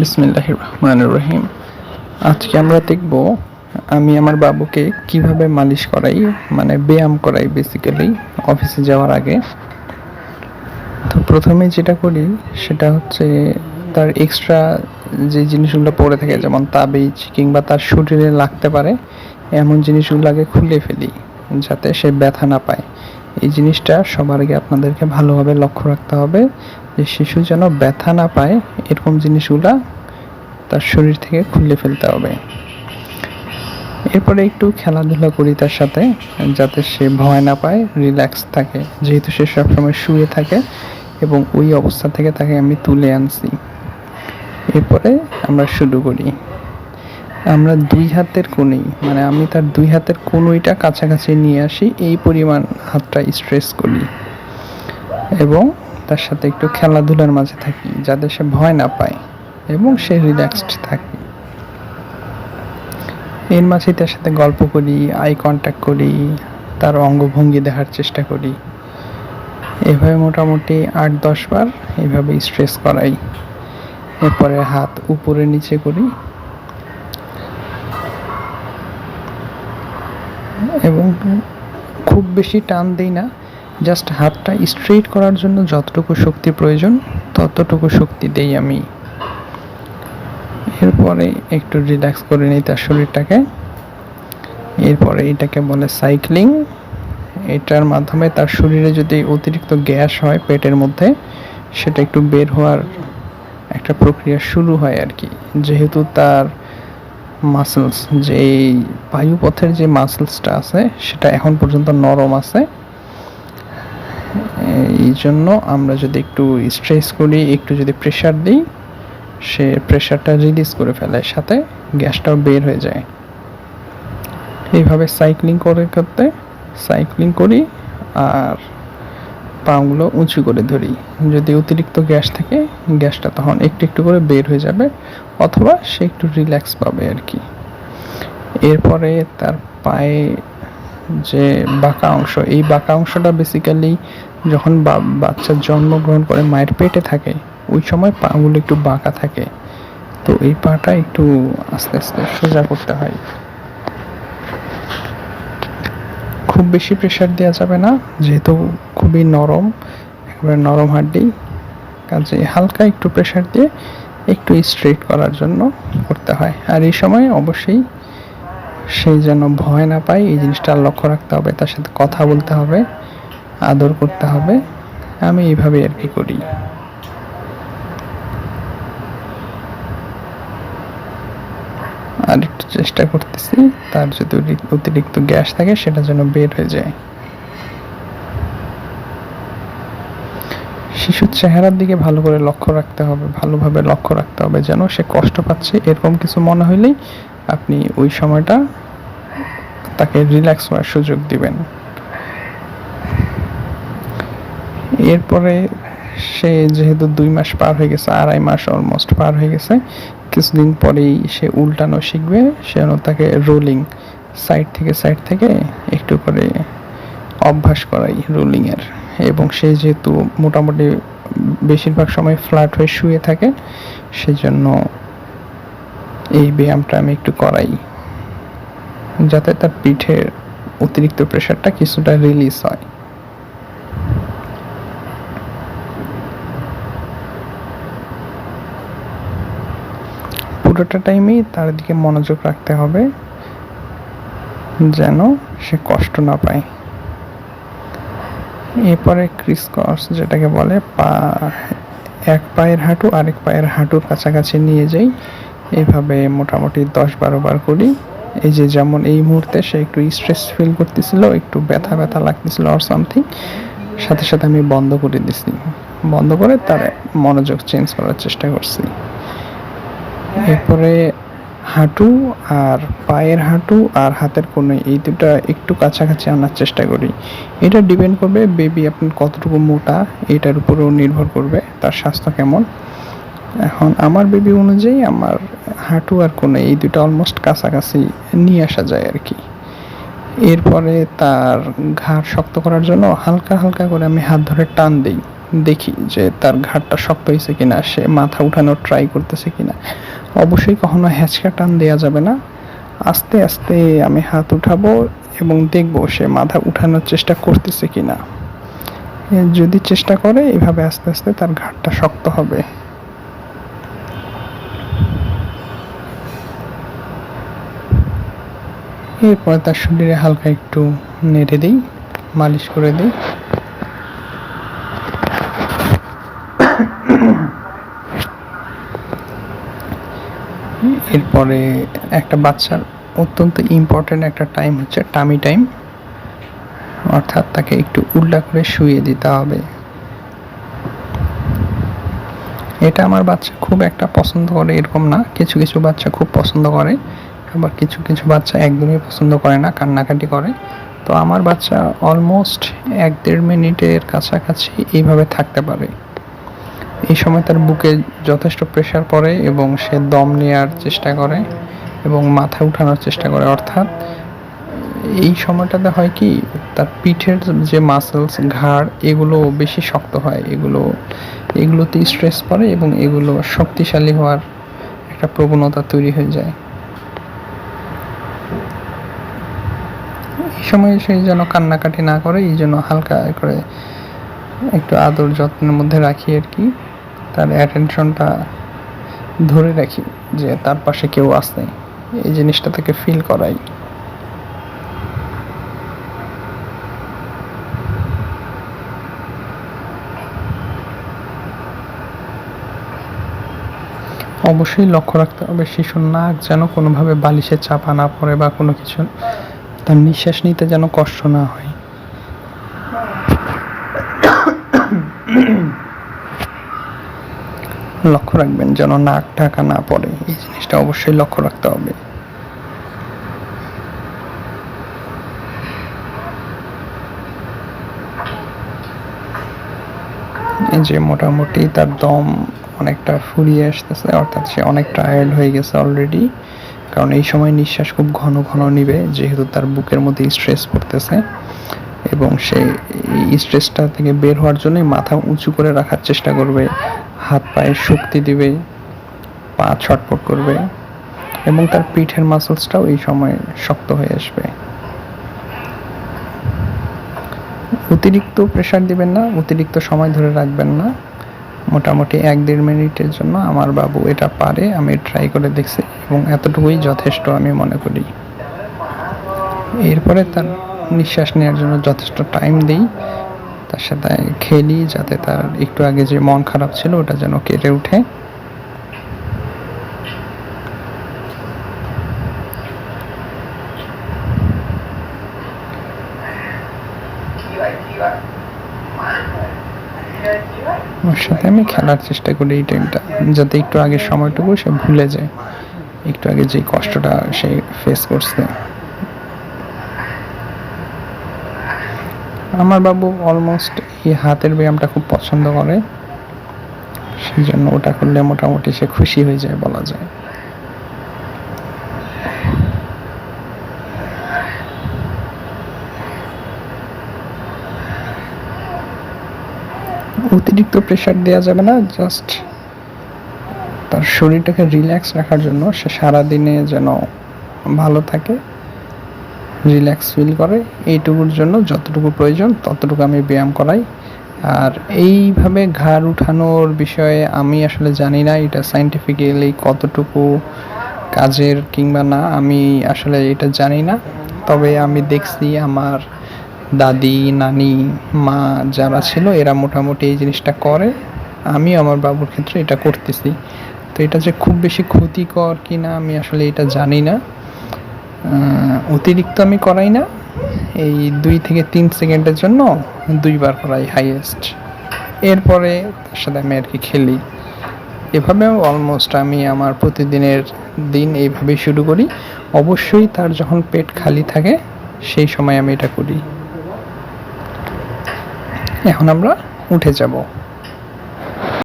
বিসমিল্লাহ রহমান রহিম আজকে আমরা দেখব আমি আমার বাবুকে কীভাবে মালিশ করাই মানে ব্যায়াম করাই বেসিক্যালি অফিসে যাওয়ার আগে। তো প্রথমে যেটা করি, সেটা হচ্ছে তার এক্সট্রা যে জিনিসগুলো পড়ে থাকে, যেমন তাবিজ কিংবা তার শরীরে লাগতে পারে, এমন জিনিসগুলো আগে খুলে ফেলি, যাতে সে ব্যথা না পায়। এই জিনিসটা সবার আগে আপনাদেরকে ভালোভাবে লক্ষ্য রাখতে হবে যে শিশু যেন ব্যথা না পায়, এরকম জিনিসগুলা তার শরীর থেকে খুলে ফেলতে হবে। এরপরে একটু খেলাধুলা করি তার সাথে, যাতে সে ভয় না পায় রিল্যাক্স থাকে। যেহেতু সে সবসময় শুয়ে থাকে এবং ওই অবস্থা থেকে তাকে আমি তুলে আনছি। এরপরে আমরা শুরু করি। আমরা দুই হাতের কোণেই মানে আমি তার দুই হাতের কোনোইটা কাছাকাছি নিয়ে আসি, এই পরিমাণ হাতটা স্ট্রেস করি। এবং তার সাথে একটু খেলাধুলার মাঝে থাকি, যাতে সে ভয় না পায়, এবং সে রিল্যাক্সড থাকে। এর মাঝে তার সাথে গল্প করি আই কন্ট্যাক্ট করি, তার অঙ্গভঙ্গি দেখার চেষ্টা করি। এভাবে মোটামুটি আট, দশ বার এভাবে স্ট্রেস করাই। এরপরে হাত উপরে নিচে করি এবং খুব বেশি টান দিই না। জাস্ট হাতটা স্ট্রেট করার জন্য যতটুকু শক্তি প্রয়োজন, ততটুকু শক্তি দেই আমি। এরপরে একটু রিল্যাক্স করে নিই তার শরীরটাকে। এরপরে এটাকে বলে সাইক্লিং এটার মাধ্যমে তার শরীরে যদি অতিরিক্ত গ্যাস হয় পেটের মধ্যে, সেটা একটু বের হওয়ার একটা প্রক্রিয়া শুরু হয় আর কি। যেহেতু তার মাসেলস যে বায়ুপথের যে মাসেলসটা আছে, সেটা এখন পর্যন্ত নরম আছে। এই জন্য আমরা যদি একটু স্ট্রেস করি, একটু যদি প্রেশার দিই, সে প্রেশারটা রিলিজ করে ফেলে, সাথে গ্যাসটাও বের হয়ে যায়। এইভাবে সাইক্লিং করে করতে সাইক্লিং করি আর পাগুলো উঁচু করে ধরি। যদি অতিরিক্ত গ্যাস থাকে, গ্যাসটা তখন একটু একটু করে বের হয়ে যাবে, অথবা সে একটু রিল্যাক্স পাবে আর কি। এরপরে তার পায়ে যে বাঁকা অংশ, এই বাঁকা অংশটা বেসিক্যালি যখন বাচ্চা জন্মগ্রহণ করে মায়ের পেটে থাকে, ওই সময় পাগুলো একটু বাঁকা থাকে। তো এই পাটা একটু আস্তে আস্তে সোজা করতে হয়। খুব বেশি প্রেশার দেওয়া যাবে না, যেহেতু খুবই নরম, একেবারে নরম হাড্ডি। কাজে হালকা একটু প্রেশার দিয়ে একটু স্ট্রেট করার জন্য করতে হয়। আর এই সময় অবশ্যই সেই যেন ভয় না পায়, এই জিনিসটা লক্ষ্য রাখতে হবে, তার সাথে কথা বলতে হবে, আদর করতে হবে। আমি এইভাবে আর কি করি। আর একটু চেষ্টা করতেছি, তার যদি অতিরিক্ত গ্যাস থাকে, সেটা যেন বের হয়ে যায়। শিশুর চেহারার দিকে ভালো করে লক্ষ্য রাখতে হবে, ভালোভাবে লক্ষ্য রাখতে হবে যেন সে কষ্ট পাচ্ছে। এরকম কিছু মনে হইলেই আপনি ওই সময়টা তাকে রিল্যাক্স হওয়ার সুযোগ দিবেন। এরপরে সে যেহেতু দুই মাস পার হয়ে গেছে, আড়াই মাস অলমোস্ট পার হয়ে গেছে, কিছুদিন পরেই সে উল্টানো শিখবে, সে যেন তাকে রোলিং সাইড থেকে সাইড থেকে একটু করে অভ্যাস করাই রোলিংয়ের এবং সে যেহেতু মোটামুটি বেশিরভাগ সময় ফ্ল্যাট হয়ে শুয়ে থাকে, সেজন্য এই ব্যায়ামটা আমি একটু করাই। যাতে তার পিঠের অতিরিক্ত প্রেশারটা কিছুটা রিলিজ হয়। পুরোটা টাইমেই তার দিকে মনোযোগ রাখতে হবে, যেন সে কষ্ট না পায়। এরপরে ক্রিস ক্রিসকস যেটাকে বলে, পা, এক পায়ের হাঁটু, আরেক পায়ের হাঁটুর কাছাকাছি নিয়ে যাই। এভাবে মোটামুটি দশ বারো বার করি। এই যে যেমন এই মুহূর্তে সে একটু স্ট্রেস ফিল করতেছিল, একটু ব্যথা ব্যথা লাগতেছিল আর সামথিং সাথে সাথে আমি বন্ধ করে দিছি। বন্ধ করে তার মনোযোগ চেঞ্জ করার চেষ্টা করছি। এরপরে হাঁটু আর পায়ের হাঁটু আর হাতের কোণে, এই দুটা একটু কাছাকাছি আনার চেষ্টা করি। এটা ডিপেন্ড করবে বেবি আপনার কতটুকু মোটা, এটার উপরেও নির্ভর করবে, তার স্বাস্থ্য কেমন। এখন আমার বেবি অনুযায়ী আমার হাঁটু আর কোণে এই দুটো অলমোস্ট কাছাকাছি নিয়ে আসা যায় আর কি। এরপরে তার ঘাড় শক্ত করার জন্য হালকা হালকা করে আমি হাত ধরে টান দিই, দেখি যে তার ঘাটটা শক্ত হয়েছে কিনা, সে মাথা উঠানোর ট্রাই করতেছে কিনা। অবশ্যই কখনো হ্যাচকা টান দেওয়া যাবে না। আস্তে আস্তে আমি হাত উঠাবো এবং দেখব সে মাথা উঠানোর চেষ্টা করতেছে কিনা। এ যদি চেষ্টা করে, এভাবে আস্তে আস্তে তার ঘাটটা শক্ত হবে। এরপর তার শরীরে হালকা একটু নেড়ে দিই, মালিশ করে দিই। এরপরে একটা বাচ্চার অত্যন্ত ইম্পর্ট্যান্ট একটা টাইম হচ্ছে টামি টাইম অর্থাৎ তাকে একটু উল্টা করে শুয়ে দিতে হবে। এটা আমার বাচ্চা খুব একটা পছন্দ করে, এরকম না। কিছু কিছু বাচ্চা খুব পছন্দ করে, আবার কিছু কিছু বাচ্চা একদমই পছন্দ করে না, কান্নাকাটি করে। তো আমার বাচ্চা অলমোস্ট এক দেড় মিনিটের কাছাকাছি এইভাবে থাকতে পারে। এই সময় তার বুকে যথেষ্ট প্রেশার পড়ে এবং সে দম নেওয়ার চেষ্টা করে এবং মাথা উঠানোর চেষ্টা করে। অর্থাৎ এই সময়টাতে হয় কি, তার পিঠের যে মাসেলস ঘাড়, এগুলো বেশি শক্ত হয়। এগুলো, এগুলোতে স্ট্রেস পড়ে এবং এগুলো শক্তিশালী হওয়ার একটা প্রবণতা তৈরি হয়ে যায়। এই সময় সে যেন কান্নাকাটি না করে, এই জন্য হালকা করে একটু আদর যত্নের মধ্যে রাখি আর কি। তার অ্যাটেনশনটা ধরে রাখি যে তার পাশে কেউ আছে। এই জিনিসটা তাকে ফিল করাই। অবশ্যই লক্ষ্য রাখতে হবে, শিশুর নাক যেন কোনোভাবে বালিশে চাপা না পড়ে বা কোনো কিছু, তার নিঃশ্বাস নিতে যেন কষ্ট না হয়। লক্ষ্য রাখবেন যেন নাক ঢাকা না পড়ে। এই জিনিসটা অবশ্যই লক্ষ্য রাখতে হবে। যে মোটামুটি তার দম অনেকটা ফুরিয়ে আসতেছে, অর্থাৎ সে অনেক টায়ার্ড হয়ে গেছে অলরেডি কারণ এই সময় নিঃশ্বাস খুব ঘন ঘন নিবে, যেহেতু তার বুকের মধ্যে স্ট্রেস পড়তেছে। এবং সে স্ট্রেসটা থেকে বের হওয়ার জন্য মাথা উঁচু করে রাখার চেষ্টা করবে। হাত পায়ে শক্তি দিবে, পা ছটপট করবে এবং তার পিঠের মাসলসটাও এই সময় শক্ত হয়ে আসবে। অতিরিক্ত প্রেশার দিবেন না, অতিরিক্ত সময় ধরে রাখবেন না। মোটামুটি এক দেড় মিনিটের জন্য আমার বাবু এটা পারে, আমি ট্রাই করে দেখছি এবং এতটুকুই যথেষ্ট আমি মনে করি। এরপরে তার নিঃশ্বাস নেওয়ার জন্য যথেষ্ট টাইম দিই। তার সাথে খেলি যাতে তার একটু আগে যে মন খারাপ ছিল ওটা যেন কেটে ওঠে। ওর সাথে আমি খেলার চেষ্টা করি এই টাইমটা যাতে একটু আগের সময়টুকু সে ভুলে যায়। একটু আগে যে কষ্টটা সে ফেস করছে। আমার বাবু অলমোস্ট এই হাতের ব্যায়ামটা খুব পছন্দ করে। সেই জন্য ওটা করলে মোটামুটি সে খুশি হয়ে যায় বলা যায়। অতিরিক্ত প্রেশার দেওয়া যাবে না জাস্ট তার শরীরটাকে রিল্যাক্স রাখার জন্য সে সারাদিনে যেন ভালো থাকে। রিল্যাক্স ফিল করে। এইটুকুর জন্য যতটুকু প্রয়োজন ততটুকু আমি ব্যায়াম করাই। আর এইভাবে ঘাড় উঠানোর বিষয়ে আমি আসলে জানি না এটা সাইন্টিফিক্যালি কতটুকু কাজের কিংবা না, আমি আসলে এটা জানি না। তবে আমি দেখছি আমার দাদি, নানি, মা যারা ছিল, এরা মোটামুটি এই জিনিসটা করে। আমি আমার বাবুর ক্ষেত্রে এটা করতেছি। তো এটা যে খুব বেশি ক্ষতিকর কি না আমি আসলে এটা জানি না। অতিরিক্ত আমি করাই না। এই দুই থেকে তিন সেকেন্ডের জন্য দুইবার করাই হাইয়েস্ট এরপরে তার সাথে আমি আর কি খেলি। এভাবে অলমোস্ট আমি আমার প্রতিদিনের দিন এইভাবেই শুরু করি। অবশ্যই তার যখন পেট খালি থাকে, সেই সময় আমি এটা করি। এখন আমরা উঠে যাব।